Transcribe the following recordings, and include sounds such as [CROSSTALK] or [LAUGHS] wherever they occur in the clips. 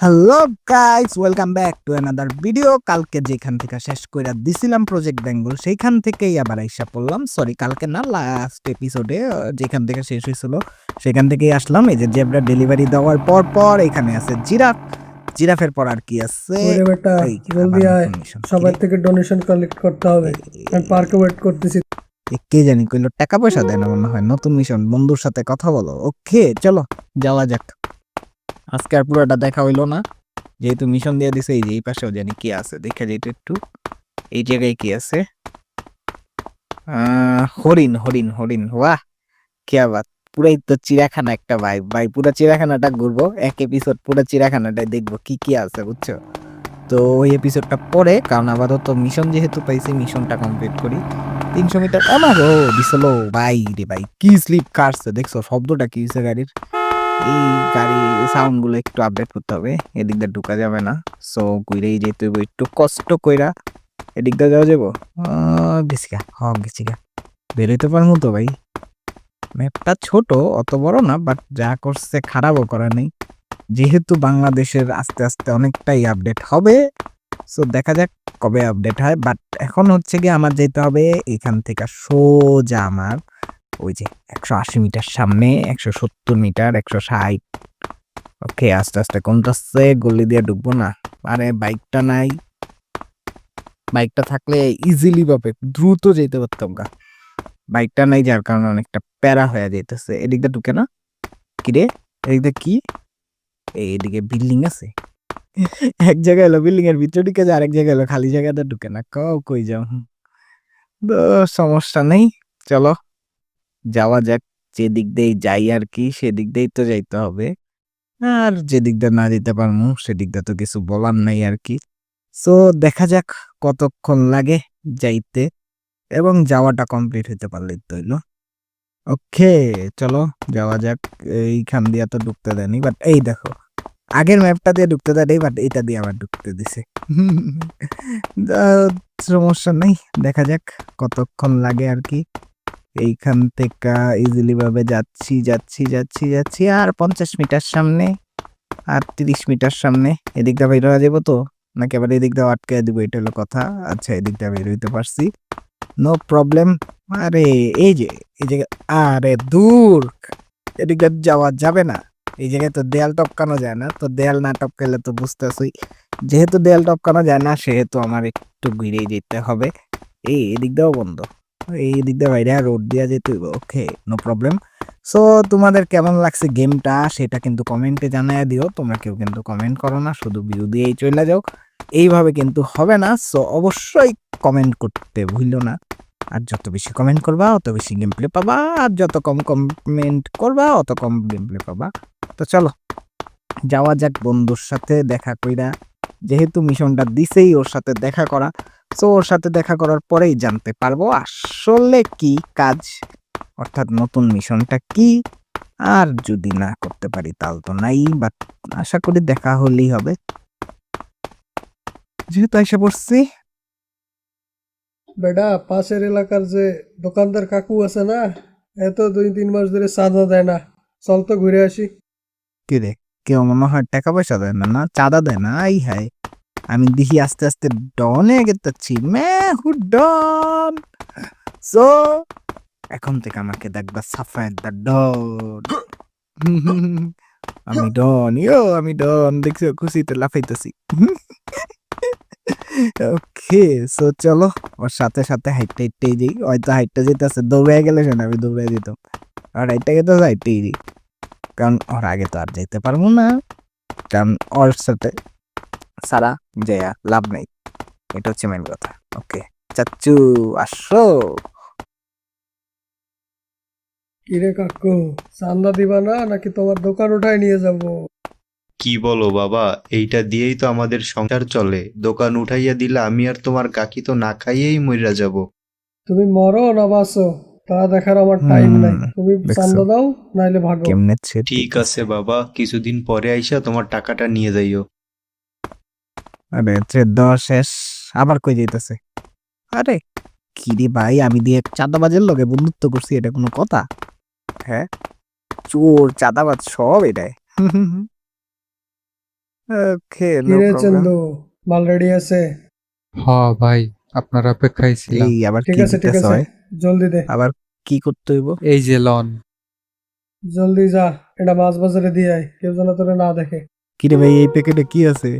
Hello guys welcome back to another video কালকে যেখান থেকে শেষ করে দিছিলাম প্রজেক্ট বেঙ্গল সেইখান থেকেই আবার আইসা পড়লাম। সরি কালকে না লাস্ট এপিসোডে যেখান থেকে শেষ হয়েছিল সেখান থেকেই আসলাম। এই যে জেব্রা ডেলিভারি দেওয়ার পর পর এখানে আছে জিরাফ। জিরাফের পর আর কি আছে? ওরে বেটা জলদি আয়। সবার থেকে ডোনেশন কালেক্ট করতে হবে। আমি পার্কে ওয়েট করতেছি। কে জানি কইলো টাকা পয়সা দেয় না মনে হয়। নতুন মিশন বন্ধুর সাথে কথা বলো। ওকে চলো যাওয়া যাক। আজকে আর পুরোটা দেখা হইল না। যেহেতু মিশন দিয়ে দিছে, এই যে এই পাশেও জানি কি আছে, দেখে যেটা একটু, এই জায়গায় কি আছে? হরিণ হরিণ হরিণ, বাহ! কে আবার, পুরাই তো চিড়াখানা একটা ভাই ভাই, পুরো চিড়াখানাটা ঘুরবো, এক এপিসোড পুরো চিড়াখানাটাই দেখব কি কি আছে, বুঝছ? তো ওই এপিসোডটা পরে, কারণ আপাতত মিশন যেহেতু পাইছি মিশনটা কমপ্লিট করি। তিনশো মিটার আমার ও দিছিল ভাই রে ভাই, কি স্লিপ কাটছে, দেখছ, শব্দটা কি হয়েছে গাড়ির? এই গাড়ি সাউন্ডগুলো একটু আপডেট করতে হবে। এদিক দিয়ে ঢুকা যাবে না। সো কইরেই যেতে হইব একটু কষ্ট কইরা এদিক দিয়ে যাওয়া যাব? গেছি গা হ গেছি গা বেরোইতে পারব তো ভাই। ম্যাপটা ছোট, অত বড় না বাট যা করছে খারাপও করা নেই। যেহেতু বাংলাদেশের আস্তে আস্তে অনেকটাই আপডেট হবে সো দেখা যাক কবে আপডেট হয়। বাট এখন হচ্ছে গিয়ে আমার যেতে হবে এখান থেকে সোজা আমার। ওই যে একশো আশি মিটার সামনে, একশো সত্তর মিটার, একশো ষাট। ওকে, আস্তে আস্তে কমতেছে, গলি দিয়ে ঢুকবো না। আরে, বাইকটা নাই। বাইকটা থাকলে ইজিলি ভাবে, দ্রুত যেতে পারতাম গা। বাইকটা নাই যার কারণে অনেকটা প্যারা হয়ে যেতেছে এদিকটা ঢুকে না? কি রে? এদিকটা কি? এই এদিকে বিল্ডিং আছে। এক জায়গায় এলো বিল্ডিং এর ভিতরে ঢুকে যায়, আরেক জায়গায় এলো খালি জায়গাটা ঢুকে না। কও কই যাও। সমস্যা নেই, চলো। যাওয়া যাক যে দিক দিয়ে যাই আর কি, সেদিক দিয়েই তো যাইতে হবে। আর যেদিক দিয়ে না যেতে পারব, সেদিক দিয়ে তো কিছু বলার নাই আর কি। সো দেখা যাক কতক্ষণ লাগে যাইতে এবং যাওয়াটা কমপ্লিট হইতে পারলে তো হইল। ওকে চলো যাওয়া যাক। এইখান দিয়ে তো ঢুকতে দেয়নি বাট এই দেখো, আগের ম্যাপটা দিয়ে ঢুকতে দেয় বাট এটা দিয়ে আবার ঢুকতে দিছে। [LAUGHS] সমস্যা নেই, দেখা যাক কতক্ষণ লাগে আর কি। এইখান থেকে ইজিলি ভাবে যাচ্ছি যাচ্ছি যাচ্ছি যাচ্ছি, আর পঞ্চাশ মিটার সামনে, আর তিরিশ মিটার সামনে, এদিক দিয়ে বের হয়ে যাব তো? নাকি আবার এদিক দিয়ে আটকে দিব? এটা হলো কথা। আচ্ছা এদিক দিয়ে বের হইতে পারছি। নো প্রবলেম আরে, এই যে, এই জায়গা, আরে দূর! এদিক দিয়ে যাওয়া যাবে না। এই জায়গায় তো দেয়াল টপকানো যায় না। তো দেয়াল না টপকালে তো বুঝতে বুঝতেছই যেহেতু দেয়াল টপকানো যায় না, সেহেতু আমার একটু ঘুরেই যেতে হবে। এই এদিক দিয়েও বন্ধ। এই দিক দিয়ে বাইরে রোড দিয়ে যেতে ওকে নো প্রবলেম সো তোমাদের কেমন লাগছে গেমটা সেটা কিন্তু কমেন্টে জানায় দিও। তোমরা কেউ কিন্তু কমেন্ট করো না, শুধু ভিউ দিয়েই চলে যাও। এইভাবে কিন্তু হবে না। সো অবশ্যই কমেন্ট করতে ভুলো না। আর যত বেশি কমেন্ট করবা, অত বেশি গেম প্লে পাবা। আর যত কম কমেন্ট করবা, অত কম গেম প্লে পাবা। তো চলো, যাওয়া যাক বন্ধুর সাথে দেখা কইরা। যেহেতু মিশনটা দিছেই, ওর সাথে দেখা করা। সো ওর সাথে দেখা করার পরেই জানতে পারব আসলে কি কাজ। অর্থাৎ নতুন মিশনটা কি? আর যদি না করতে পারি তাহলে তো নাই বাট আশা করি দেখা হলেই হবে। যেহেতু এসে পড়ছি। বেটা পাশের এলাকার যে দোকানদার কাকু আছে না এত দুই তিন মাস ধরে চাঁদা দেয় না। চল তো ঘুরে আসি। কি রে কেউ মনে হয় টাকা পয়সা দেয় না না? চাঁদা দেয় না? আই হাই আমি দেখি আস্তে আস্তে ডনে গেতেছি মে হু ডন সো এখন থেকে আমাকে দেখবা সাফায়েত দা ডন আমি ডন ইয়ো, আমি ডন দেখছ? খুশিতে লাফাইতেছি। ওকে সো চলো, ওর সাথে সাথে হাইটটা হাইটটাই যাই হয়তো হাইটটা যেতেছে দৌড়ে গেলে শোনা, আমি দৌড়ে যেতাম আর হাইটটা গেতে হাইটটাই যাই কারণ ওর আগে তো আর যেতে পারব না। কারণ ওর সাথে সারা জয়া লাভ নেই। এটা হচ্ছে মেন কথা। ওকে চাচ্চু আসো। কিরে কাকু চান্দা দিবা না? নাকি তোমার দোকান উঠায় নিয়ে যাব? কি বলো বাবা এইটা দিয়েই তো আমাদের সংসার চলে। দোকান উঠাইয়া দিলে আমি আর তোমার কাকি তো না খাইয়েই মইরা যাব। তুমি মরো না বাসো তা দেখার আমার টাইম নাই। তুমি। চান্দা দাও নাইলে ভাগো। কেমনে ছে ঠিক আছে বাবা কিছুদিন পরে আইসা তোমার টাকাটা নিয়ে যাইও। আরে দেওয়া শেষ। আবার কই যাইতেছে? আরে কি রে ভাই আমি দিয়ে চাঁদাবাজের লগে বন্ধুত্ব করছি এটা কোনো কথা? হ্যাঁ? চোর চাঁদাবাজ সব এটাই। ওকে নো কিরে প্রবলেম চন্দু মাল রেডি আছে? হ ভাই আপনার অপেক্ষায় ছিলাম। এই আবার ঠিক আছে ঠিক আছে। ভাই? জলদি দে। আবার কি করতে হইব? এই যে লন। জলদি যা এটা মাছ বাজারে দিয়ে আয়। কেউ যেন তোরে না দেখে। কিরে ভাই এই প্যাকেটে কি আছে?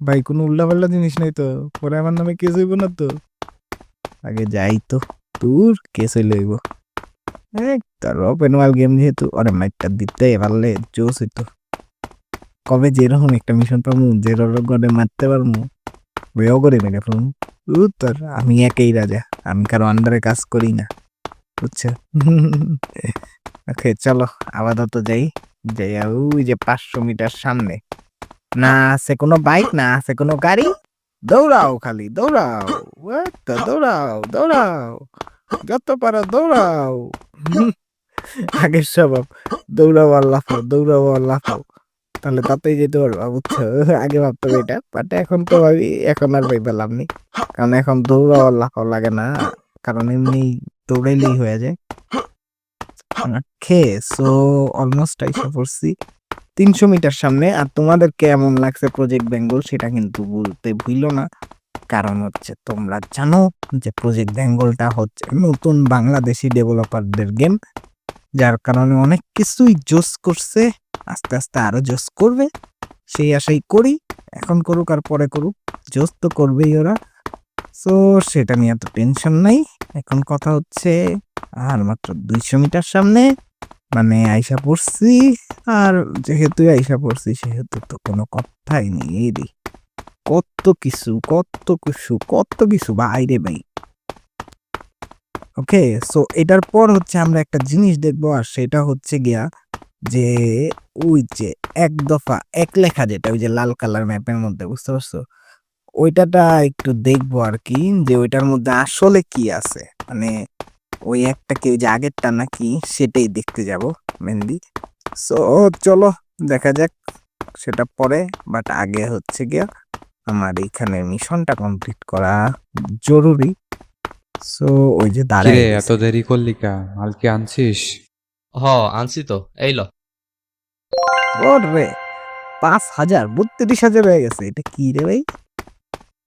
ভাই, কোনো উল্লাপাল্লা জিনিস নাই তো। পরে আমার নামে কেস হইব না তো। আগে যাই তো। তোর কেস হইলে হইব। তার ওপেন গেম যেহেতু অরে মাইকটা দিতে পারলে জোস হইতো। কবে যেরকম একটা মিশন পাবো যেরকম গড়ে মারতে পারব ওইও করে মেরে ফেলব তোর আমি একেই রাজা, আমি কারও আন্ডারে কাজ করি না, বুঝছ? [LAUGHS] ওকে, চলো, আপাতত যাই। যাই ওই যে পাঁচশো মিটার সামনে। না, আছে কোনো বাইক, না আছে কোনো গাড়ি। দৌড়াও খালি, দৌড়াও। দৌড়াও দৌড়াও। যত পারো দৌড়াও। আগের স্বভাব, দৌড়াও আর লাফাও দৌড়াও আর লাফাও তাহলে তাতেই যেতে পারবা, বুঝছ? আগে ভাবতাম এটা বাট এখন তো ভাবি, এখন আর ভাই পেলাম নি। কারণ এখন দৌড়াও আর লাফাও লাগে না। কারণ এমনি দৌড়াইলেই হয়ে যায়। ওকে সো অলমোস্ট আইসা পড়ছি। তিনশো মিটার সামনে, আর তোমাদের কেমন লাগছে প্রজেক্ট বেঙ্গল সেটা কিন্তু বলতে ভুলো না। কারণ হচ্ছে তোমরা জানো যে প্রজেক্ট বেঙ্গলটা হচ্ছে নতুন বাংলাদেশি ডেভেলপারদের গেম যার কারণে অনেক কিছুই জোস করছে, আস্তে আস্তে আরও জোস করবে। সেই আশাই করি, এখন করুক আর পরে করুক জোস তো করবেই ওরা। সো সেটা নিয়ে এত টেনশন নাই। এখন কথা হচ্ছে, আর মাত্র দুইশো মিটার সামনে মানে আইসা পড়ছি, আর যেহেতু আইসা পড়ছি, সেহেতু তো কোনো কথাই নেই রে। কত কিছু কত কিছু কত কিছু বাইরে ভাই। ওকে সো এটার পর হচ্ছে আমরা একটা জিনিস দেখব, আর সেটা হচ্ছে গিয়া যে ওই যে এক দফা, এক লেখা যেটা, ওই যে লাল কালার ম্যাপের মধ্যে, বুঝতে পারছ? ওইটাটা একটু দেখব আর কি, যে ওইটার মধ্যে আসলে কি আছে। মানে ওই একটা কি ওই যে আগেরটা নাকি সেটাই দেখতে যাব মেনলি সো চলো দেখা যাক সেটা পরে বাট আগে হচ্ছে গিয়া আমার এইখানে মিশনটা কমপ্লিট করা জরুরি। সো ওই যে দাঁড়ায় এত দেরি করলি কা? মাল কি আনছিস? হ আনছি তো এই ল। রে পাঁচ হাজার বত্রিশ হাজার হয়ে গেছে এটা কি রে ভাই?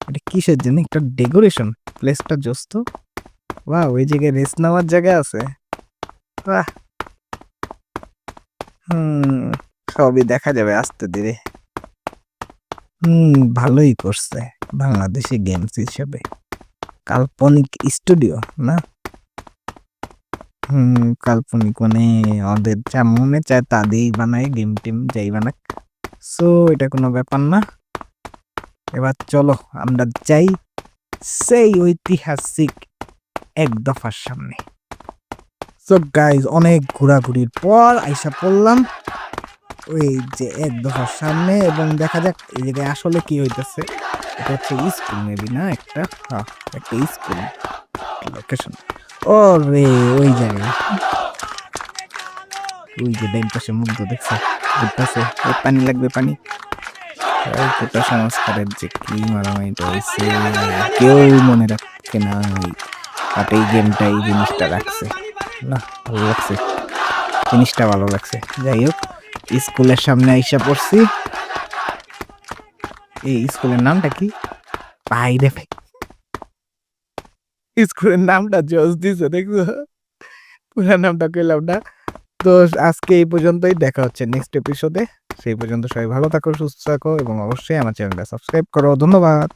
এটা কিসের জন্য? একটা ডেকোরেশন প্লেসটা জোস্ত বাহ ওই জায়গায় রেস্ট নেওয়ার জায়গা আছে? বাহ! হুম, সবই দেখা যাবে আস্তে ধীরে। হুম, ভালোই করছে বাংলাদেশি গেমস হিসেবে। কাল্পনিক স্টুডিও না? হুম, কাল্পনিক মানে ওদের যা মনে চায় তা দিয়েই বানায় গেম টেম যাই বানাক। সো এটা কোনো ব্যাপার না। এবার চলো, আমরা যাই সেই ঐতিহাসিক এক দফার সামনে। সো গাইজ অনেক ঘোরাঘুরির পর আইসা পড়লাম ওই যে এক দফার সামনে এবং দেখা যাক এই জায়গায় আসলে কি হইতেছে। এটা হচ্ছে স্কুল মেবি না একটা? হ্যাঁ একটা স্কুল। লোকেশন ও রে ওই জায়গায়। ওই যে ডাইন পাশে মুগ্ধ দেখছে, ঘুরতেছে। পানি লাগবে, পানি। সংস্কারের যে কি মারামারিটা হয়েছে কেউ মনে রাখে না। বাট এই গেমটা এই জিনিসটা রাখছে না, ভালো লাগছে। জিনিসটা ভালো লাগছে। যাই হোক, স্কুলের সামনে আইসা পড়ছি। এই স্কুলের নামটা কি? বাইরে ভাই স্কুলের নামটা জজ দিছে, দেখছ? পুরা নামটা কইলাম না। তো আজকে এই পর্যন্তই, দেখা হচ্ছে নেক্সট এপিসোডে সেই পর্যন্ত সবাই ভালো থাকো, সুস্থ থাকো, এবং অবশ্যই আমার চ্যানেলটা সাবস্ক্রাইব করো। ধন্যবাদ।